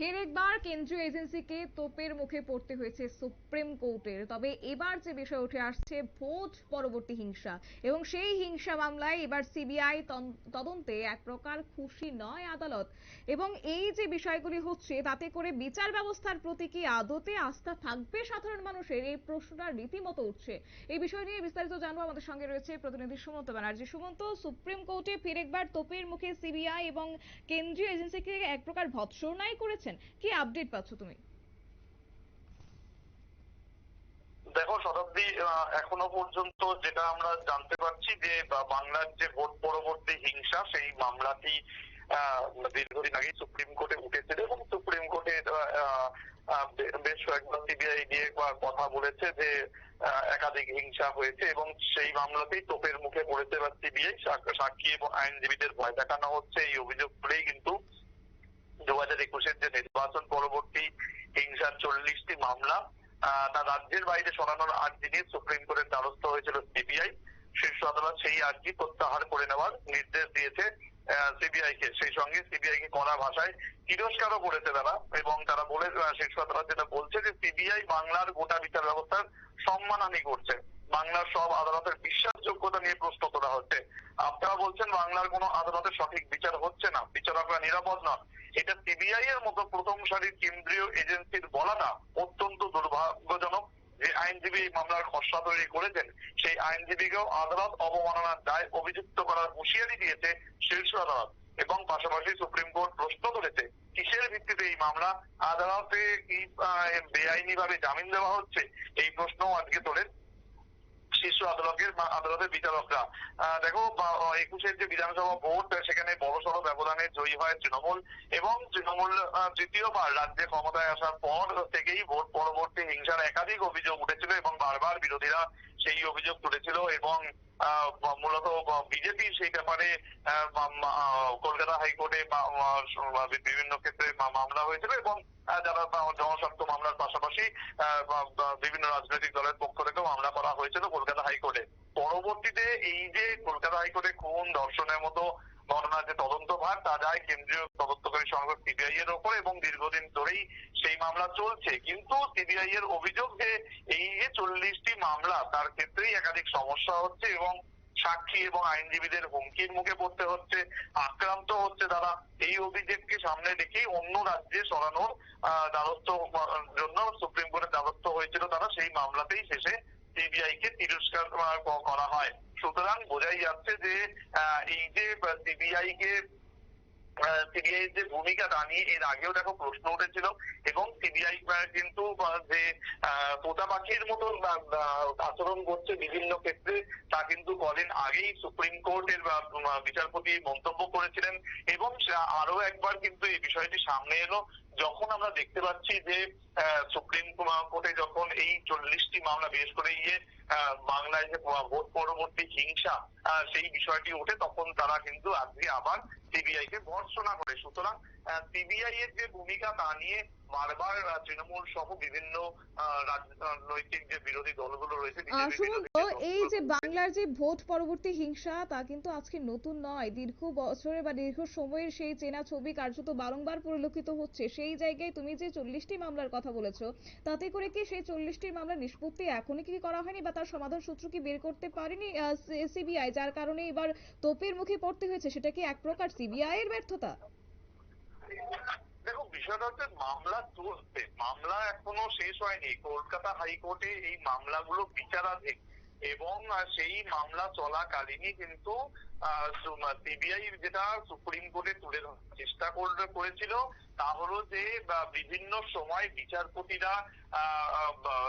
ফের একবার কেন্দ্রীয় এজেন্সিকে তোপের মুখে পড়তে হয়েছে সুপ্রিম কোর্টের। তবে এবার যে বিষয় উঠে আসছে, ভোট পরবর্তী হিংসা। এবং সেই হিংসা মামলায় এবার সিবিআই তদন্তে এক প্রকার খুশি নয় আদালত। এবং এই যে বিষয়গুলি হচ্ছে, তাতে করে বিচার ব্যবস্থার প্রতি কি আদতে আস্থা থাকবে সাধারণ মানুষের? এই প্রশ্নটা রীতিমতো উঠছে। এই বিষয় নিয়ে বিস্তারিত জানব আমাদের সঙ্গে রয়েছে প্রতিনিধি সুমন্ত ব্যানার্জি। সুমন্ত, সুপ্রিম কোর্টে ফের একবার তোপের মুখে সিবিআই এবং কেন্দ্রীয় এজেন্সিকে এক প্রকার ভৎসনাই করেছেন কি আপডেট পাচ্ছ তুমি? দেখো, শতাব্দী এখনও পর্যন্ত যেটা আমরা জানতে পারছি যে বাংলার যে ভোট পরবর্তী হিংসা, সেই মামলাটি দীর্ঘদিন আগে সুপ্রিম কোর্টে উঠেছিল এবং সুপ্রিম কোর্টে বেশ কয়েকবার সিবিআই দিয়ে কথা বলেছে যে একাধিক হিংসা হয়েছে এবং সেই মামলাতেই তোপের মুখে পড়েছে বা সিবিআই। সাক্ষী এবং আইনজীবীদের ভয় দেখানো হচ্ছে। এই অভিযোগ করেই কিন্তু দু হাজার একুশের যে নির্বাচন পরবর্তী হিংসার চল্লিশটি মামলা তা রাজ্যের বাইরে সরানোর আর্জি নিয়ে সুপ্রিম কোর্টের দ্বারস্থ হয়েছিল সিবিআই। শীর্ষ আদালত সেই আর্জি প্রত্যাহার করে নেওয়ার নির্দেশ দিয়েছে সিবিআই কে, সেই সঙ্গে সিবিআই কে কড়া ভাষায় তিরস্কারও করেছে তারা এবং তারা বলে শীর্ষ আদালত যেটা বলছে যে সিবিআই বাংলার গোটা বিচার ব্যবস্থার সম্মানহানি করছে। বাংলার সব আদালতের বিশ্বাসযোগ্যতা নিয়ে প্রশ্ন করা হচ্ছে। আপনারা বলছেন বাংলার কোনো আদালতে সঠিক বিচার হচ্ছে না, বিচারকরা নিরাপদ নন। এটা সিবিআই এর মতো প্রথম সারির কেন্দ্রীয় এজেন্সির বলাটা অত্যন্ত দুর্ভাগ্যজনক। আইনজীবী মামলার খসড়া তৈরি করেছেন, সেই আইনজীবীকেও আদালত অবমাননার দায় অভিযুক্ত করার হুঁশিয়ারি দিয়েছে শীর্ষ আদালত এবং পাশাপাশি সুপ্রিম কোর্ট প্রশ্ন তুলেছে, কিসের ভিত্তিতে এই মামলা? আদালতে কি বেআইনি ভাবে জামিন দেওয়া হচ্ছে? এই প্রশ্নও আজকে তোলেন শীর্ষ আদালতের আদালতের বিচারকরা। দেখো একুশের যে বিধানসভা ভোট সেখানে বড় সড় ব্যবধানে জয়ী হয় তৃণমূল এবং তৃণমূল তৃতীয়বার রাজ্যে ক্ষমতায় আসার পর থেকেই ভোট পরবর্তী হিংসার একাধিক অভিযোগ উঠেছিল এবং বারবার বিরোধীরা সেই অভিযোগ তুলেছিল এবং মূলত বিজেপি সেই ব্যাপারে কলকাতা হাইকোর্টে বিভিন্ন ক্ষেত্রে মামলা হয়েছিল এবং যারা জনস্বার্থ মামলার পাশাপাশি বিভিন্ন রাজনৈতিক দলের পক্ষ করা হয়েছিল কলকাতা হাইকোর্টে। পরবর্তীতে এই যে কলকাতা হাইকোর্টে খুন দর্শনের মতো ঘটনার যে তদন্ত ভার তা যায় কেন্দ্রীয় তদন্তকারী সংস্থা সিবিআই এর ওপর এবং দীর্ঘদিন ধরেই সেই মামলা চলছে। কিন্তু সিবিআই এর অভিযোগ যে এই যে চল্লিশটি মামলা, তার ক্ষেত্রেই একাধিক সমস্যা হচ্ছে এবং সাক্ষী এবং আইনজীবীদের হুমকির মুখে পড়তে হচ্ছে, আক্রান্ত হচ্ছে তারা। এই অভিযোগকে সামনে রেখেই অন্য রাজ্যে সরানোর দ্বারস্থ জন্য সুপ্রিম কোর্টের দ্বারস্থ হয়েছিল তারা। সেই মামলাতেই শেষে সিবিআই কে তিরস্কার করা হয়। সুতরাং বোঝাই যাচ্ছে যে এই যে সিবিআই কে সিবিআই যে ভূমিকা এর আগেও দেখো প্রশ্ন উঠেছিল এবং সিবিআই কিন্তু যে তোতা পাখির মতো আচরণ করছে বিভিন্ন ক্ষেত্রে, তা কিন্তু কদিন আগেই সুপ্রিম কোর্টের বিচারপতি মন্তব্য করেছিলেন এবং আরও একবার কিন্তু এই বিষয়টি সামনে এলো। যখন আমরা দেখতে পাচ্ছি যে সুপ্রিম কোর্টে যখন এই চল্লিশটি মামলা বেশ করে ইয়ে বাংলায় যে ভোট পরবর্তী হিংসা সেই বিষয়টি ওঠে, তখন তারা কিন্তু আজকে আবার সিবিআই কে ভর্সনা করে। সুতরাং সিবিআই এর যে ভূমিকা তা নিয়ে বারবার তৃণমূল সহ বিভিন্ন রাজনৈতিক যে বিরোধী দলগুলো রয়েছে এই যে বাংলার যে ভোট পরবর্তী হিংসা তা কিন্তু আজকে নতুন নয়। দীর্ঘ বছরের বা দীর্ঘ সময়ের সেই চেনা ছবি কার্যত বারংবার পরিলক্ষিত হচ্ছে। সেই জায়গায় তুমি যে চল্লিশটি মামলার কথা বলেছ তাতে করে কি সেই চল্লিশটি মামলার নিষ্পত্তি এখনই কি করা হয়নি বা তার সমাধান সূত্র কি বের করতে পারেনি সিবিআই যার কারণে এবার তোপের মুখে পড়তে হয়েছে? সেটা কি এক প্রকার সিবিআই এর ব্যর্থতা? দেখো বিষয়টা হচ্ছে মামলা চলছে মামলা এখনও শেষ হয়নি। কলকাতা হাইকোর্টে এই মামলাগুলো বিচারাধীন এবং সেই মামলা চলাকালীনই কিন্তু সিবিআই যেটা সুপ্রিম কোর্টে তুলে ধরার চেষ্টা করেছিল, তা হলো যে বিভিন্ন সময় বিচারপতিরা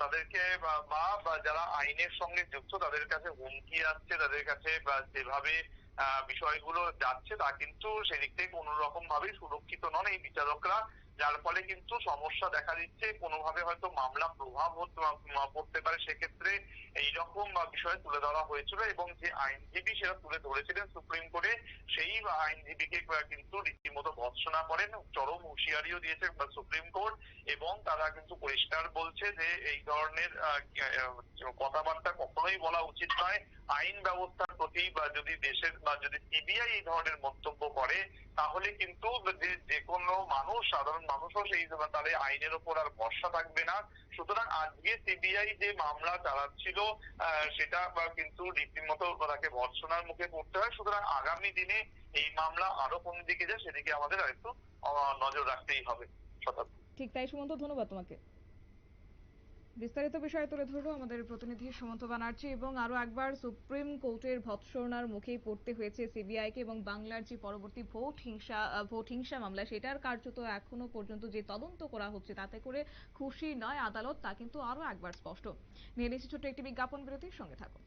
তাদেরকে, বা যারা আইনের সঙ্গে যুক্ত, তাদের কাছে হুমকি আসছে, তাদের কাছে যেভাবে বিষয়গুলো যাচ্ছে, তা কিন্তু সেদিক থেকে কোন রকম ভাবে সুরক্ষিত নন এই বিচারকরা, যার ফলে কিন্তু সমস্যা দেখা দিচ্ছে, কোনোভাবে হয়তো মামলা প্রভাব পড়তে পারে সেক্ষেত্রে এইরকম বিষয় তুলে ধরা হয়েছিল এবং যে আইনজীবী সেটা তুলে ধরেছিলেন সুপ্রিম কোর্টে, সেই আইনজীবীকে কিন্তু রীতিমতো ভৎসনা করেন, চরম হুঁশিয়ারিও দিয়েছে সুপ্রিম কোর্ট এবং তারা কিন্তু পরিষ্কার বলছে যে এই ধরনের কথাবার্তা কখনোই বলা উচিত নয়। আইন ব্যবস্থার প্রতি বা যদি দেশের বা যদি সিবিআই এই ধরনের মন্তব্য করে, তাহলে কিন্তু যে- কোনো মানুষ, সাধারণ মানুষও সেই তাহলে আইনের ওপর আর ভরসা থাকবে না। সুতরাং আজকে সিবিআই যে মামলা চালাচ্ছিল সেটা কিন্তু রীতিমতো তাকে ভর্সনার মুখে পড়তে হয়। সুতরাং আগামী দিনে এই মামলা আরও কোন দিকে যায়, সেদিকে আমাদের আরেকটু নজর রাখতেই হবে। শতাব্দী ঠিক তাই, সুমন্ত, ধন্যবাদ তোমাকে। বিস্তারিত বিষয় তুলে ধরলো আমাদের প্রতিনিধি সুমন্ত ব্যানার্জি এবং আরও একবার সুপ্রিম কোর্টের ভৎসনার মুখেই পড়তে হয়েছে সিবিআই কে এবং বাংলার যে পরবর্তী ভোট হিংসা ভোট হিংসা মামলা, সেটার কার্যত এখনও পর্যন্ত যে তদন্ত করা হচ্ছে তাতে করে খুশি নয় আদালত, তা কিন্তু আরও একবার স্পষ্ট। নিয়ে নিচ্ছি ছোট্ট একটি বিজ্ঞাপন বিরতির সঙ্গে থাকুন।